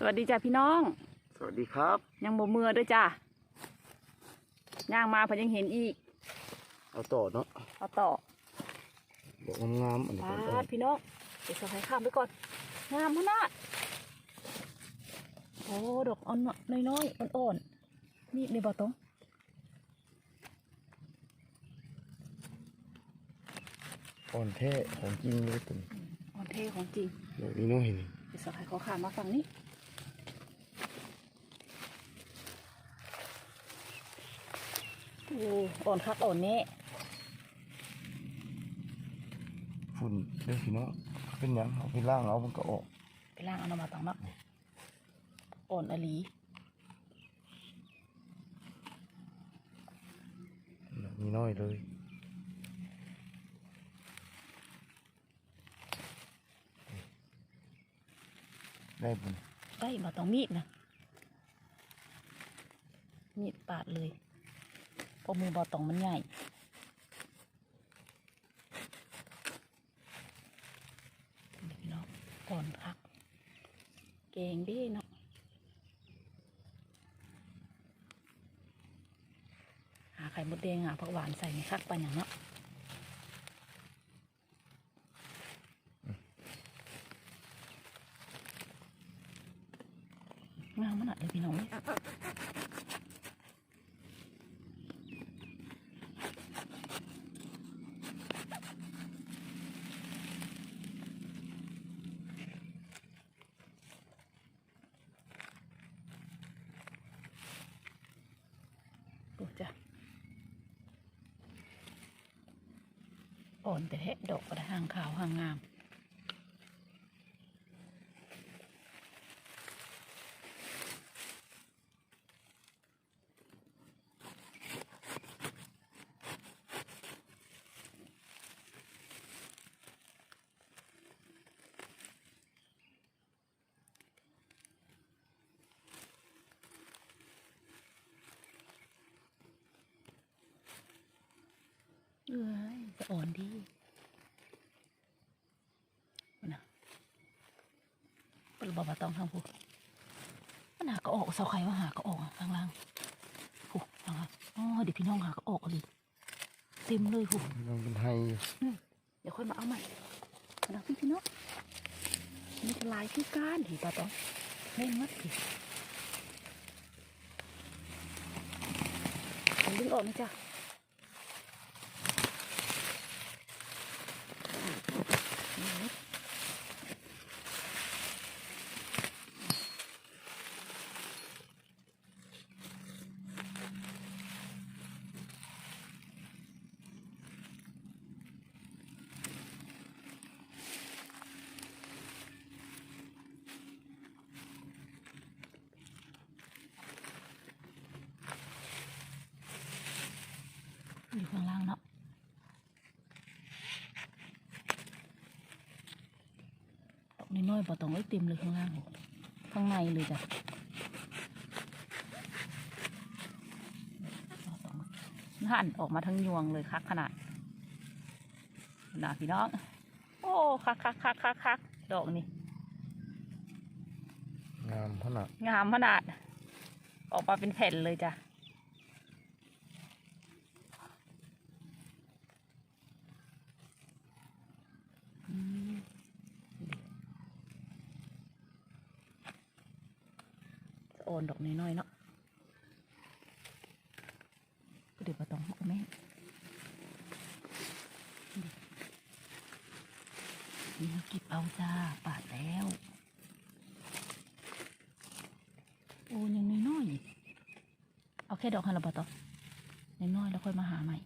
สวัสดีจ้าพี่น้อง สวัสดีครับ ยังบ่เมื่อด้วยจ้าย่างมาเพอยังเห็นอีก เอาต่อเนาะเอาต่อบอกงามๆอันนี้ปาก่อนดพี่น้องเดี๋ยวสะพายข้ามไปก่อนงามขนาดโอ้ดอกอ่อนน้อยๆอ่อนๆนี่ในบ่อตรงอ่อนแท้ของจริงเลยตุ่มอ่อนเท่ของจริงเดี๋ยวนี้น้องเห็นเดี๋ยวสะพายขอข้ามมาฝั่งนี้ อ้อ่อนคักอ่อนแน่ฝุ่นเด้อพี่น้องเป็นหยังเอาไปล่างเอามันก็ออกไปล่างเอาน้ำมาตองเนาะอ่อนอหลีมีน้อยเลยได้บุญได้มาต้องมีดนะมีดปาดเลยเพ ราะมือบอตองมันใหญ่เน้องก่อนคัก เก่งดีเนาะหาไข่มดแดงหาผักหวานใส่ในคักปันอย่างเนาะงามมันอะเลยพี่น้องเนี่ยดูจ้ะ อ่อนแต่แทะดอกกระหางขาวหางงาม เอ้ยจะอ่อนดีมันนะเป็นบอบาตองทาง ผู้มันหาก็ออกเสาไข่ว่าหาก็ออกอะข้างล่างผู้ข้างล่างอ๋อเดี๋ยวพี่น้องหาก็ออกเลยเต็มเลยผู้น้องเป็นไฮเดี๋ยวค่อยมาเอาใหม่มาดังพี่พี่น้องนี่จะลายที่ก้านถีบาตองเล่นมัดถีมันดึงออกไหมจ้ะ อยู่ข้างล่างเนาะด อกน้อยๆปอตองไว้เต็มเลยข้างล่างข้างในเลยจ้ะปอตองหั่นออกมาทั้งยวงเลยคักขนาดหนาพี่น้อง โอ้คักคักคักคักคักดอกนี่งามขนาดงามขนาด ออกมาเป็นแผ่นเลยจ้ะ อืมจะ อ่อนดอกน้อยๆเนาะเดี๋ยวมาต้องเอาแม่นี่เก็บเอาจ้าปาดแล้ว โอ้ยังน้อยๆเอาแค่ดอกฮันละบอตอน้อยๆแล้วค่อยมาหาใหม่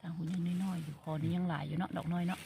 ทางหุ่นยังน้อยๆอยู่คอนี้ยังหลายอยู่เนาะดอกน้อยเนาะ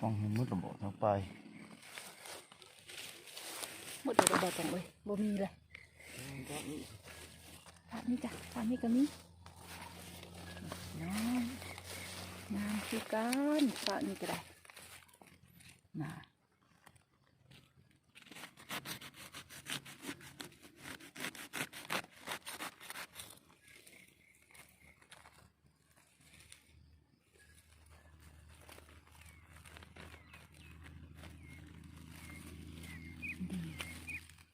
ฟองเห็นมืดระบอกทั้งไปมดเดี๋ยวเราบอกตรงเลยบ่มีเลยตามนี้จ้ะตามนี้ก็มีน้ำน้ำคือการตามนี้ก็ได้น้ำ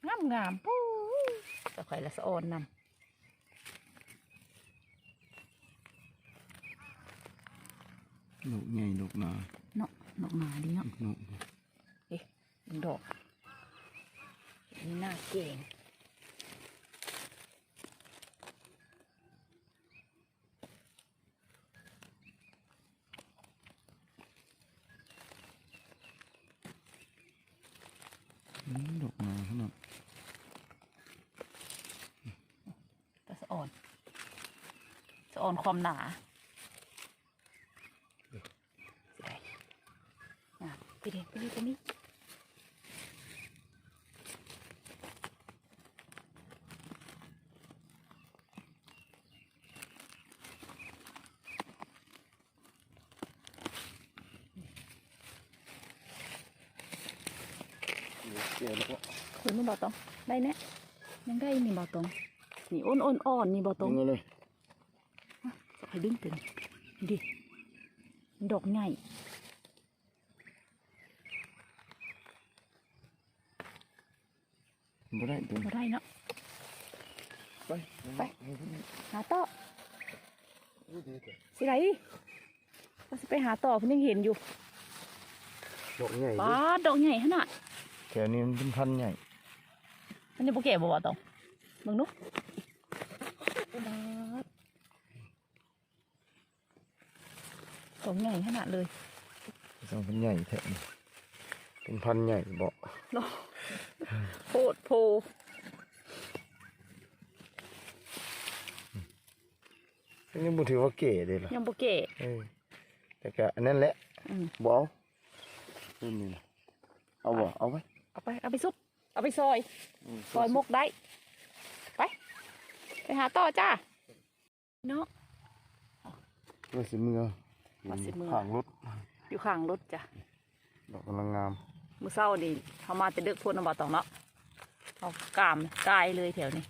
ะามงามปู้สะไข่ละสะออนนดอกใหญ่ดอกหนาำเนาะดอกหนาดีเนาะดอกเป็นดอกนี่น่าเก่ง อืมดอกหนาขนาด แต่สะออน สะออนความหนาสิได้อะไปเด็ไปนี่ไปนี่เกี่ยวแล้วก็คุณนี่บอตองได้แน่ยังได้นี่บอตองนี่อ้นอ้นอ่อนนี่บอตตอรงงเลย สะไข่ดึงเป็นดิดอกใหญ่บ่ได้ตัวมาได้เนาะไปไปหาต่อสิไรก็สิไปหาต่อเพิ่นยังเห็นอยู่ดอกใหญ่ป้าดดอกใหญ่ขนาดแถวนี้มันเป็นพันธุ์ใหญ่มันยังโปแก่บ่บ่ตองมึงนุ๊ก ดอกใหญ่ขนาดเลยต้องเป็นใหญ่แถวนี้เป็นพันธุ์ใหญ่บอกเนาะโพดโพอันนี้บ่ถือว่าเก๋เลยล่ะยังโปแก่เออแต่ก็อันนั้นแหละอืมบ่เอาเรื่องนี้นะเอาบ่เอาไว้เอาไป เอาไปซุป เอาไปซอย ซอยมกได้ ไป ไปหาต่อจ้า เนาะเพื่อสิมือ ว่าสิมือข้างรถอยู่ข้างรถจ้ะดอกกำลังงามมือเศร้านี่เขามาแต่เดึกพ่นน้ำบ่ตองเนาะเอากามกายเลยแถวนี้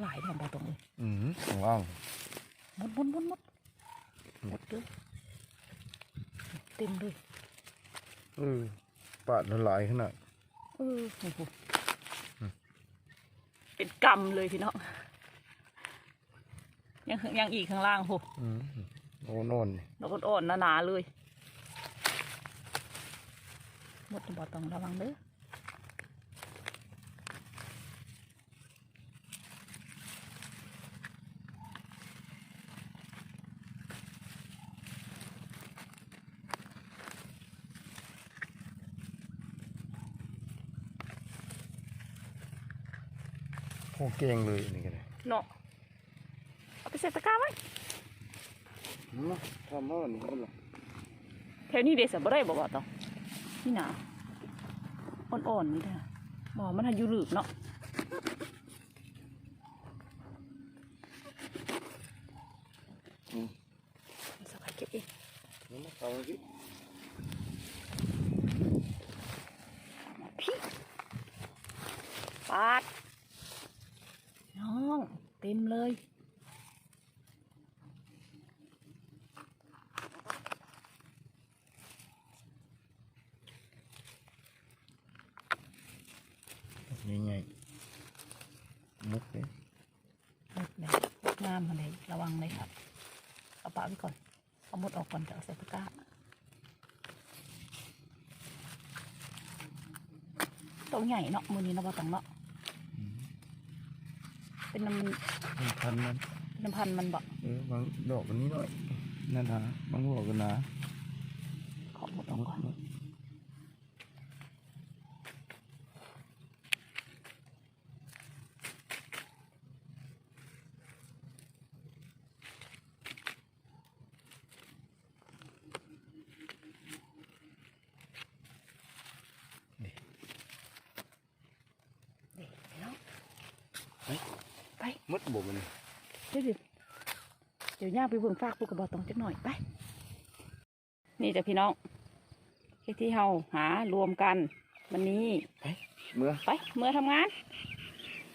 หลายแถวบ่ตองเลยอืมข้างล่างหมดหมดหมดหมดหมดเลยเต็มเลยเออปาดละลายขนาดเออโอ้โห เป็นกำเลยพี่น้องยังยังอีกข้างล่างโหอืมโอ้โน่นนี่ดอกอ่อนๆหนาๆเลย หมดบ่ต้องระวังเด้อ อ้เก่งเลยนี่ก็ได้เนาะเอาไปใส่ตะกร้าไว้มาทำมาหนึ่งคนละแถวนี้เดสบ่ได้บ่บ่ต้องนี่หนาอ่อนๆนี่เด้อบ่มันหันอยู่หลืบเนาะอืมสักไข่เก็บเองนี่มาเอาสิพี่ปาดน้ อง เต็มเลยใหญ่ๆมุกเลยหมดเลยหมดงามมาเลยระวังเลยครับ เอาปะไว้ก่อน เอาหมดออกก่อนจะเอาใส่ตะกร้าตัวใหญ่เนาะมือนี้เนาะบ่ต้องเนาะเป็ นน้ำมันเป็นพันธุ์นั้นเป็นน้ำพันธุ์มันบ่เออบางดอกอันนี้หน่อยนั่นนะบางหัวกันนะขอหมดออกมุกก่อน มุก เด็กเนาะ มัดบ่มันเดี๋ยวเดี๋ยวเดี๋ยวย่าไปเบิ่งฟากปูกระบอกตองจักหน่อยไป นี่จ้ะพี่น้องเฮ็ดที่เฮาหารวมกันวันนี้เมื่อไปเมื่อทำงาน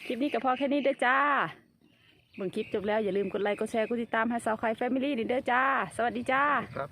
คลิปนี้ก็พอแค่นี้เด้อจ้าเบิ่งคลิปจบแล้วอย่าลืมกดไลค์กดแชร์กดติดตามให้สาวไข่แฟมิลี่นี่เด้อจ้า สวัสดีจ้าครับ